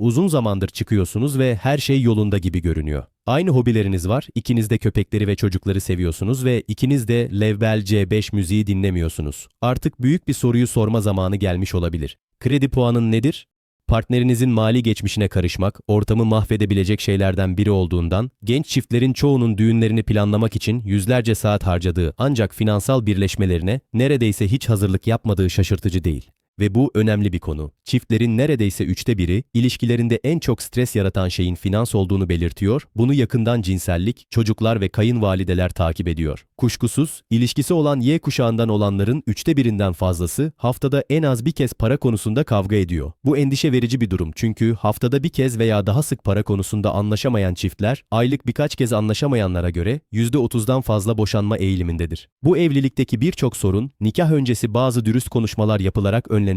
Uzun zamandır çıkıyorsunuz ve her şey yolunda gibi görünüyor. Aynı hobileriniz var, ikiniz de köpekleri ve çocukları seviyorsunuz ve ikiniz de Levbel C5 müziği dinlemiyorsunuz. Artık büyük bir soruyu sorma zamanı gelmiş olabilir. Kredi puanın nedir? Partnerinizin mali geçmişine karışmak, ortamı mahvedebilecek şeylerden biri olduğundan, genç çiftlerin çoğunun düğünlerini planlamak için yüzlerce saat harcadığı ancak finansal birleşmelerine neredeyse hiç hazırlık yapmadığı şaşırtıcı değil. Ve bu önemli bir konu. Çiftlerin neredeyse üçte biri, ilişkilerinde en çok stres yaratan şeyin finans olduğunu belirtiyor, bunu yakından cinsellik, çocuklar ve kayınvalideler takip ediyor. Kuşkusuz, ilişkisi olan Y kuşağından olanların üçte birinden fazlası haftada en az bir kez para konusunda kavga ediyor. Bu endişe verici bir durum çünkü haftada bir kez veya daha sık para konusunda anlaşamayan çiftler, aylık birkaç kez anlaşamayanlara göre %30'dan fazla boşanma eğilimindedir. Bu evlilikteki birçok sorun, nikah öncesi bazı dürüst konuşmalar yapılarak önlenebilir.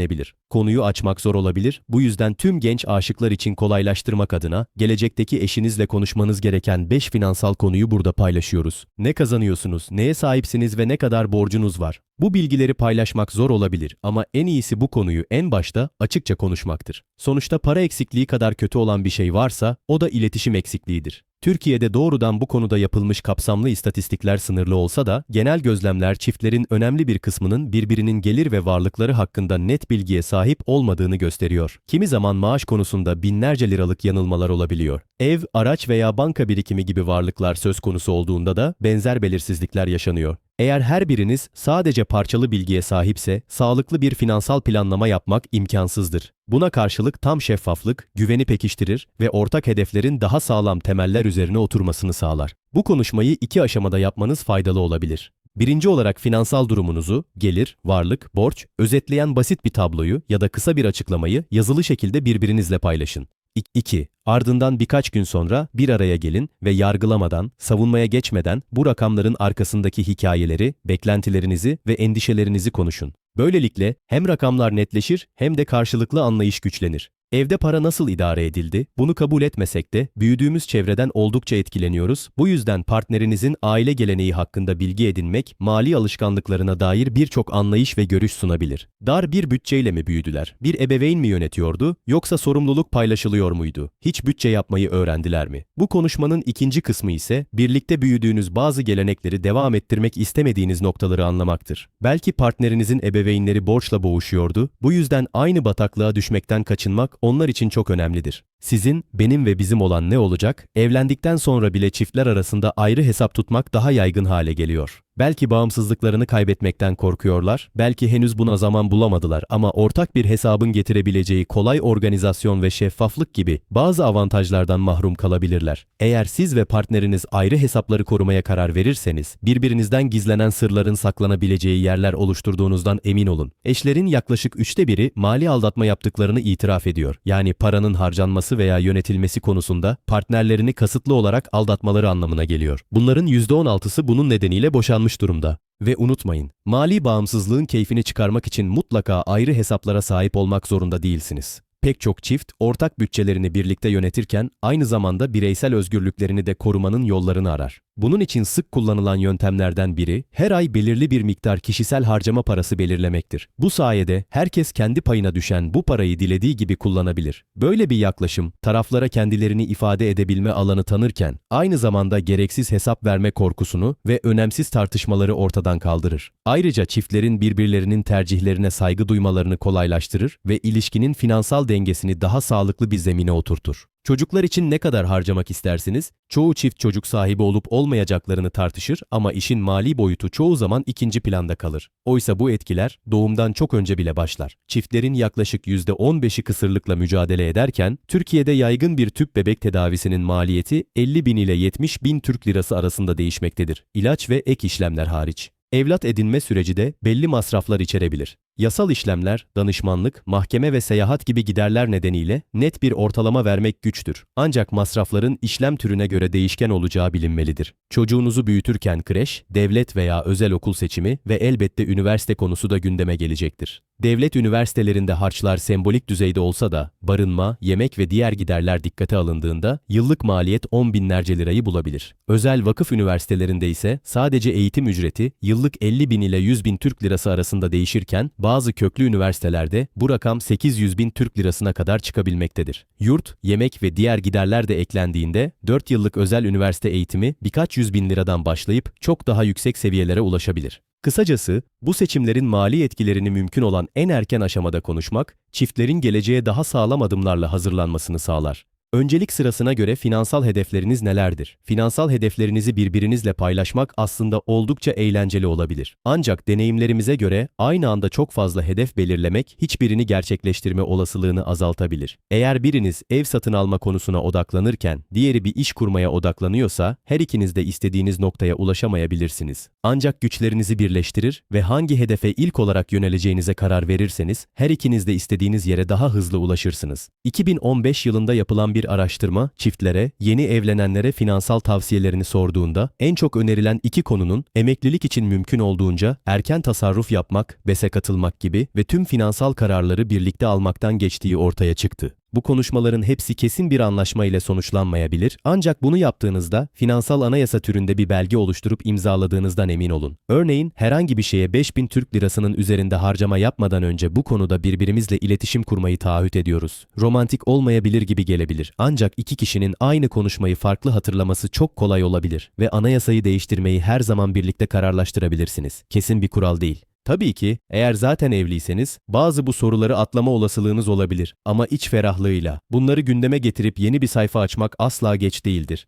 Konuyu açmak zor olabilir, bu yüzden tüm genç aşıklar için kolaylaştırmak adına, gelecekteki eşinizle konuşmanız gereken 5 finansal konuyu burada paylaşıyoruz. Ne kazanıyorsunuz, neye sahipsiniz ve ne kadar borcunuz var? Bu bilgileri paylaşmak zor olabilir ama en iyisi bu konuyu en başta açıkça konuşmaktır. Sonuçta para eksikliği kadar kötü olan bir şey varsa o da iletişim eksikliğidir. Türkiye'de doğrudan bu konuda yapılmış kapsamlı istatistikler sınırlı olsa da genel gözlemler çiftlerin önemli bir kısmının birbirinin gelir ve varlıkları hakkında net bilgiye sahip olmadığını gösteriyor. Kimi zaman maaş konusunda binlerce liralık yanılmalar olabiliyor. Ev, araç veya banka birikimi gibi varlıklar söz konusu olduğunda da benzer belirsizlikler yaşanıyor. Eğer her biriniz sadece parçalı bilgiye sahipse, sağlıklı bir finansal planlama yapmak imkansızdır. Buna karşılık tam şeffaflık, güveni pekiştirir ve ortak hedeflerin daha sağlam temeller üzerine oturmasını sağlar. Bu konuşmayı iki aşamada yapmanız faydalı olabilir. Birinci olarak finansal durumunuzu, gelir, varlık, borç, özetleyen basit bir tabloyu ya da kısa bir açıklamayı yazılı şekilde birbirinizle paylaşın. 2. Ardından birkaç gün sonra bir araya gelin ve yargılamadan, savunmaya geçmeden bu rakamların arkasındaki hikayeleri, beklentilerinizi ve endişelerinizi konuşun. Böylelikle hem rakamlar netleşir hem de karşılıklı anlayış güçlenir. Evde para nasıl idare edildi? Bunu kabul etmesek de büyüdüğümüz çevreden oldukça etkileniyoruz. Bu yüzden partnerinizin aile geleneği hakkında bilgi edinmek, mali alışkanlıklarına dair birçok anlayış ve görüş sunabilir. Dar bir bütçeyle mi büyüdüler? Bir ebeveyn mi yönetiyordu yoksa sorumluluk paylaşılıyor muydu? Hiç bütçe yapmayı öğrendiler mi? Bu konuşmanın ikinci kısmı ise birlikte büyüdüğünüz bazı gelenekleri devam ettirmek istemediğiniz noktaları anlamaktır. Belki partnerinizin ebeveynleri borçla boğuşuyordu. Bu yüzden aynı bataklığa düşmekten kaçınmak onlar için çok önemlidir. Sizin, benim ve bizim olan ne olacak? Evlendikten sonra bile çiftler arasında ayrı hesap tutmak daha yaygın hale geliyor. Belki bağımsızlıklarını kaybetmekten korkuyorlar, belki henüz buna zaman bulamadılar ama ortak bir hesabın getirebileceği kolay organizasyon ve şeffaflık gibi bazı avantajlardan mahrum kalabilirler. Eğer siz ve partneriniz ayrı hesapları korumaya karar verirseniz, birbirinizden gizlenen sırların saklanabileceği yerler oluşturduğunuzdan emin olun. Eşlerin yaklaşık üçte biri mali aldatma yaptıklarını itiraf ediyor. Yani paranın harcanması veya yönetilmesi konusunda partnerlerini kasıtlı olarak aldatmaları anlamına geliyor. Bunların %16'sı bunun nedeniyle yaşanmış durumda. Ve unutmayın, mali bağımsızlığın keyfini çıkarmak için mutlaka ayrı hesaplara sahip olmak zorunda değilsiniz. Pek çok çift ortak bütçelerini birlikte yönetirken aynı zamanda bireysel özgürlüklerini de korumanın yollarını arar. Bunun için sık kullanılan yöntemlerden biri her ay belirli bir miktar kişisel harcama parası belirlemektir. Bu sayede herkes kendi payına düşen bu parayı dilediği gibi kullanabilir. Böyle bir yaklaşım taraflara kendilerini ifade edebilme alanı tanırken aynı zamanda gereksiz hesap verme korkusunu ve önemsiz tartışmaları ortadan kaldırır. Ayrıca çiftlerin birbirlerinin tercihlerine saygı duymalarını kolaylaştırır ve ilişkinin finansal dengesini daha sağlıklı bir zemine oturtur. Çocuklar için ne kadar harcamak istersiniz? Çoğu çift çocuk sahibi olup olmayacaklarını tartışır ama işin mali boyutu çoğu zaman ikinci planda kalır. Oysa bu etkiler doğumdan çok önce bile başlar. Çiftlerin yaklaşık %15'i kısırlıkla mücadele ederken, Türkiye'de yaygın bir tüp bebek tedavisinin maliyeti 50 bin ile 70 bin Türk lirası arasında değişmektedir. İlaç ve ek işlemler hariç. Evlat edinme süreci de belli masraflar içerebilir. Yasal işlemler, danışmanlık, mahkeme ve seyahat gibi giderler nedeniyle net bir ortalama vermek güçtür. Ancak masrafların işlem türüne göre değişken olacağı bilinmelidir. Çocuğunuzu büyütürken kreş, devlet veya özel okul seçimi ve elbette üniversite konusu da gündeme gelecektir. Devlet üniversitelerinde harçlar sembolik düzeyde olsa da barınma, yemek ve diğer giderler dikkate alındığında yıllık maliyet 10 binlerce lirayı bulabilir. Özel vakıf üniversitelerinde ise sadece eğitim ücreti yıllık 50 bin ile 100 bin Türk lirası arasında değişirken Bazı köklü üniversitelerde bu rakam 800 bin Türk lirasına kadar çıkabilmektedir. Yurt, yemek ve diğer giderler de eklendiğinde 4 yıllık özel üniversite eğitimi birkaç yüz bin liradan başlayıp çok daha yüksek seviyelere ulaşabilir. Kısacası, bu seçimlerin mali etkilerini mümkün olan en erken aşamada konuşmak, çiftlerin geleceğe daha sağlam adımlarla hazırlanmasını sağlar. Öncelik sırasına göre finansal hedefleriniz nelerdir? Finansal hedeflerinizi birbirinizle paylaşmak aslında oldukça eğlenceli olabilir. Ancak deneyimlerimize göre aynı anda çok fazla hedef belirlemek hiçbirini gerçekleştirme olasılığını azaltabilir. Eğer biriniz ev satın alma konusuna odaklanırken diğeri bir iş kurmaya odaklanıyorsa her ikiniz de istediğiniz noktaya ulaşamayabilirsiniz. Ancak güçlerinizi birleştirir ve hangi hedefe ilk olarak yöneleceğinize karar verirseniz her ikiniz de istediğiniz yere daha hızlı ulaşırsınız. 2015 yılında yapılan bir araştırma çiftlere, yeni evlenenlere finansal tavsiyelerini sorduğunda en çok önerilen iki konunun emeklilik için mümkün olduğunca erken tasarruf yapmak, BES'e katılmak gibi ve tüm finansal kararları birlikte almaktan geçtiği ortaya çıktı. Bu konuşmaların hepsi kesin bir anlaşma ile sonuçlanmayabilir ancak bunu yaptığınızda finansal anayasa türünde bir belge oluşturup imzaladığınızdan emin olun. Örneğin herhangi bir şeye 5000 Türk lirasının üzerinde harcama yapmadan önce bu konuda birbirimizle iletişim kurmayı taahhüt ediyoruz. Romantik olmayabilir gibi gelebilir ancak iki kişinin aynı konuşmayı farklı hatırlaması çok kolay olabilir ve anayasayı değiştirmeyi her zaman birlikte kararlaştırabilirsiniz. Kesin bir kural değil. Tabii ki eğer zaten evliyseniz bazı bu soruları atlama olasılığınız olabilir ama iç ferahlığıyla bunları gündeme getirip yeni bir sayfa açmak asla geç değildir.